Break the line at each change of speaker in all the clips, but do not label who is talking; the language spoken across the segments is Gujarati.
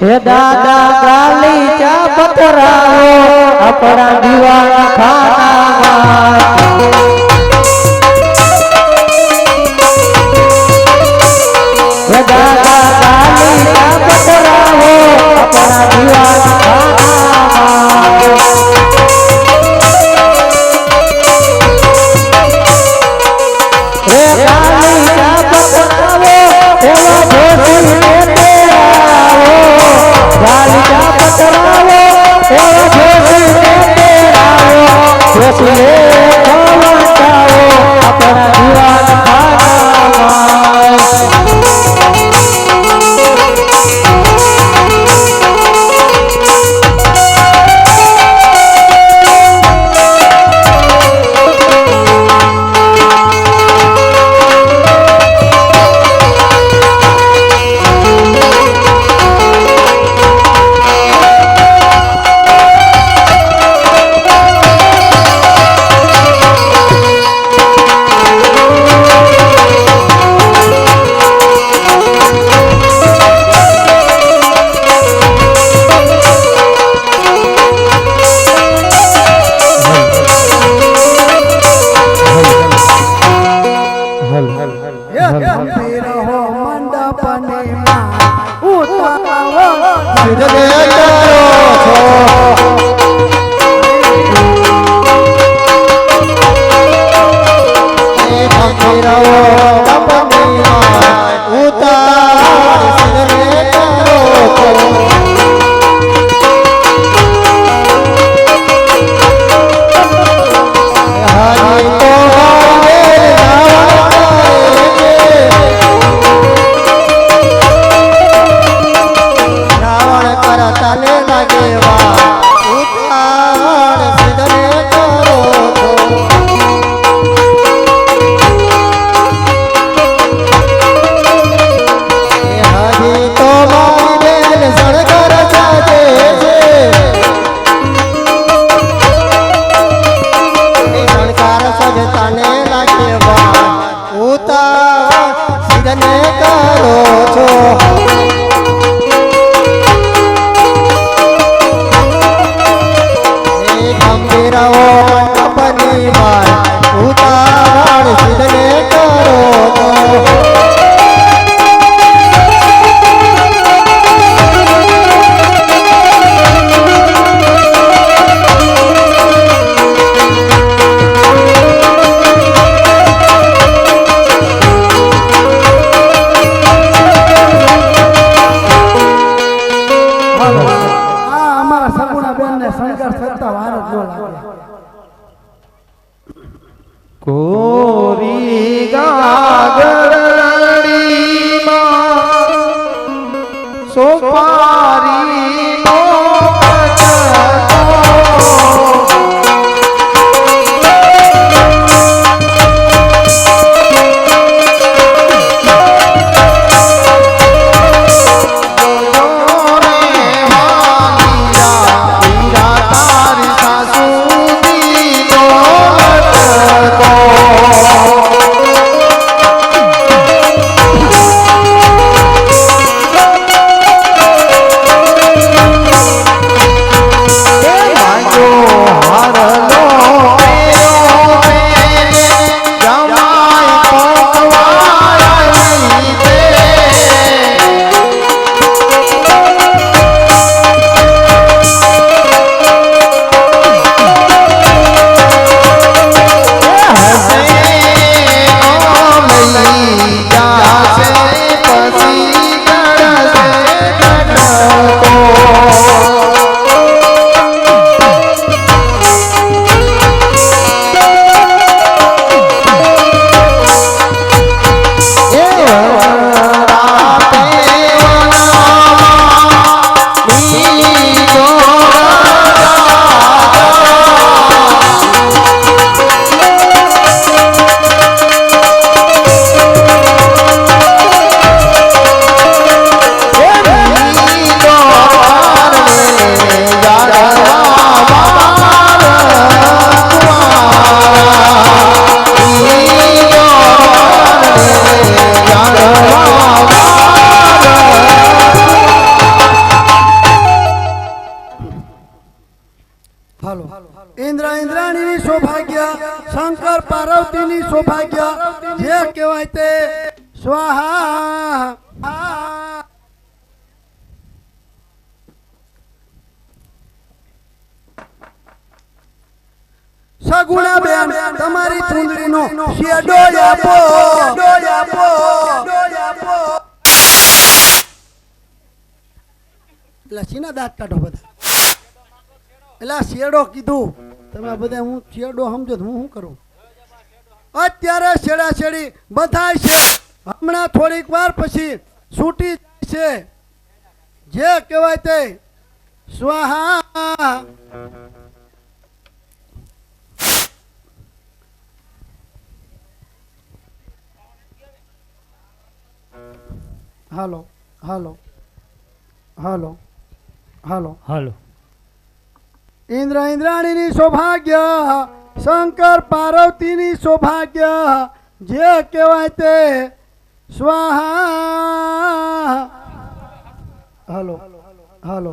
હે દાદા કાલી ચા પતરાઓ આપણા દીવાના ખાનામાં. હે દાદા કાલી ચા આપણા દીવાના ખાનામાં.
되네
સોપારી. ઇન્દ્ર ઇન્દ્રાણીની સૌભાગ્ય, શંકર પાર્વતીની સૌભાગ્ય, જે કહેવાય તે સ્વાહા. સગુણા બેન, તમારી ચૂંદડીનો શેડો આપો. આપો લસીના દાંત કાઢો બધા. એટલે શેડો કીધું. તમે બધા હું શેડો સમજો હું શું કરું? અત્યારે શેડા શેડી બધા છે. હમણાં થોડીક વાર પછી છૂટી છે. જે કહેવાય તે સ્વાહા. હાલો હાલો હાલો હાલો.
હાલો.
ઇન્દ્ર ઇન્દ્રાણીની સૌભાગ્ય, શંકર પાર્વતીની સૌભાગ્ય, જે કહેવાય તે સ્વાહા. હલો હલો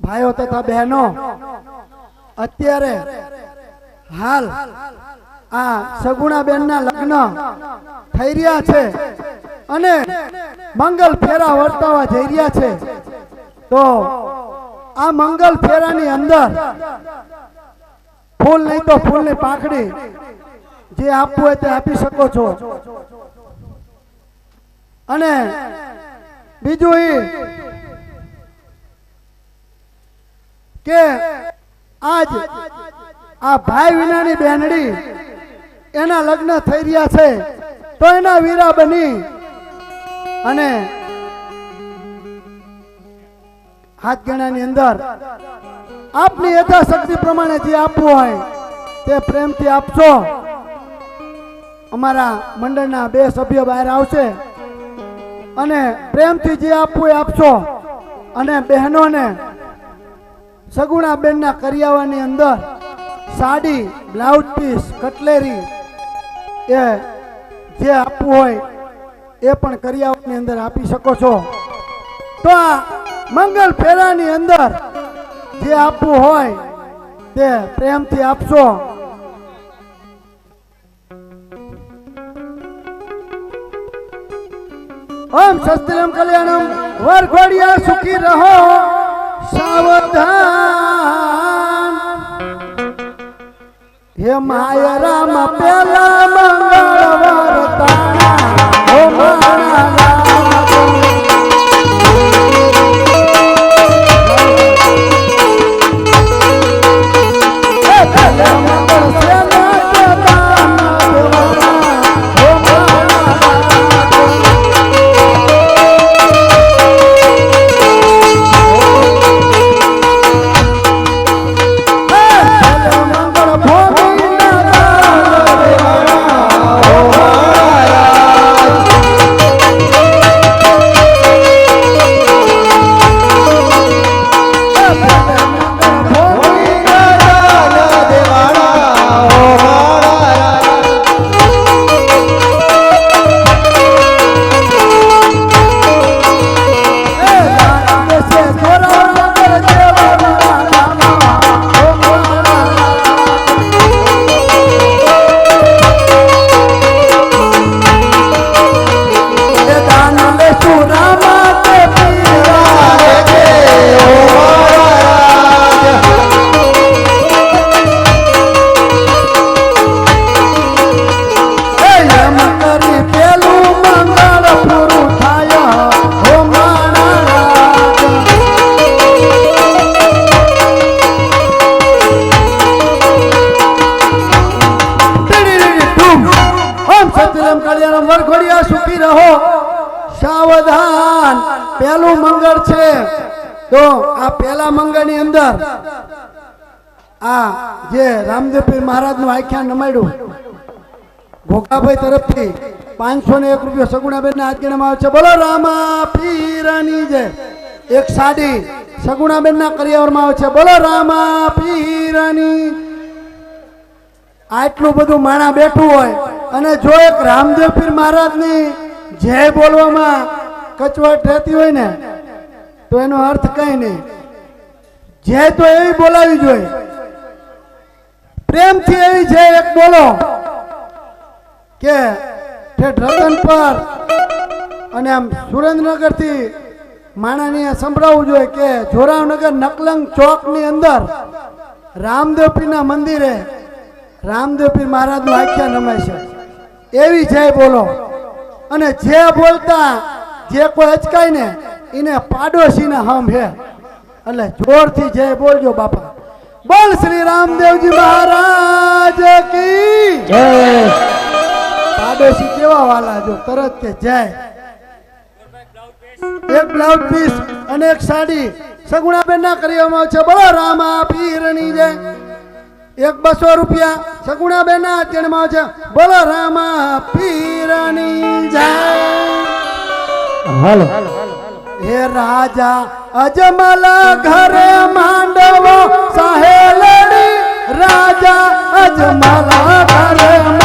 ભાઈઓ તથા બહેનો, અત્યારે હાલ આ સગુણા બેનના લગ્ન થઈ રહ્યા છે. અને મંગલ ફેરા વર્તાવા જઈ રહ્યા છે. તો આ મંગલ ફેરાની અંદર ફૂલ નહીં તો ફૂલની પાંખડી જે આપવું હોય તે આપી શકો છો. અને બીજું એ કે આજ આ ભાઈ વિનાની બેનડી એના લગ્ન થઈ રહ્યા છે. તો એના વીરા બની અને હાથ ગણાની અંદર આપની યથાશક્તિ પ્રમાણે જે આપવું હોય તે પ્રેમથી આપશો. અમારા મંડળના બે સભ્યો બહાર આવશે અને પ્રેમથી જે આપવું એ આપશો. અને બહેનોને સગુણા બેનના કરિયાવાની અંદર સાડી, બ્લાઉઝ પીસ, કટલેરી એ જે આપવું હોય એ પણ કરિયાવાની અંદર આપી શકો છો. તો આ મંગલ ફેરાની અંદર જે આપવું હોય તે પ્રેમથી આપશો. ઓમ શસ્ત્રમ કલ્યાણમ વરઘોડિયા સુખી રહો, સાવધાન. હે માયા રામ, પેલા અંદર આ જે રામદેવપીર મહારાજનું આખ્યાન નમાડ્યું ભોગાભાઈ તરફથી પાંચસો ને એક રૂપિયા સગુણાબેન ના હાથ આવે છે. બોલો રામા પીરની જય એક સાડી સગુણાબેન ના કરિયાવરમાં આવે છે. બોલો રામા પીરની આટલું બધું માણા બેઠું હોય અને જો એક રામદેવ પીર મહારાજની જય બોલવામાં કચવાટ રહેતી હોય ને, તો એનો અર્થ કઈ નહીં. જે તો એવી બોલાવી જોઈએ. પ્રેમથી એવી છે એક બોલો કે ઠેઠ પર અને આમ સુરેન્દ્રનગરથી માણાને સંભળાવવું જોઈએ કે જોરાવનગર નકલંગ ચોકની અંદર રામદેવપીના મંદિરે રામદેવપી મહારાજનું આખ્યાન રમાય છે. એવી જય બોલો. અને જે બોલતા, જે કોઈ અચકાય ને એને પાડોશીના હમ હે. એટલે જોરથી જય બોલજો બાપા. બોલ શ્રી રામદેવજી મહારાજ કી.
જય.
પાડોશી કેવા વાલા જો તરત કે જય. એક બ્લાઉઝ પીસ અને એક સાડી. સગુણાબેન ના કરવામાં છે. બોલો રામા પીરની જય. એક બસો રૂપિયા સગુણાબેન ના અત્યારમાં છે. બોલો રામા પીરની જય.
હાલો.
હે રાજા અજમલ ઘરે માંડવો સાહેલડી રાજા અજમલ ઘરે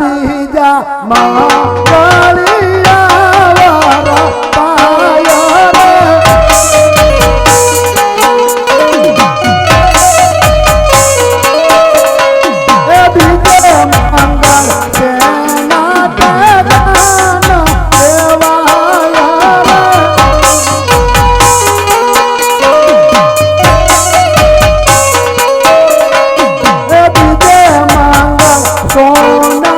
बीजा मां Oh. No.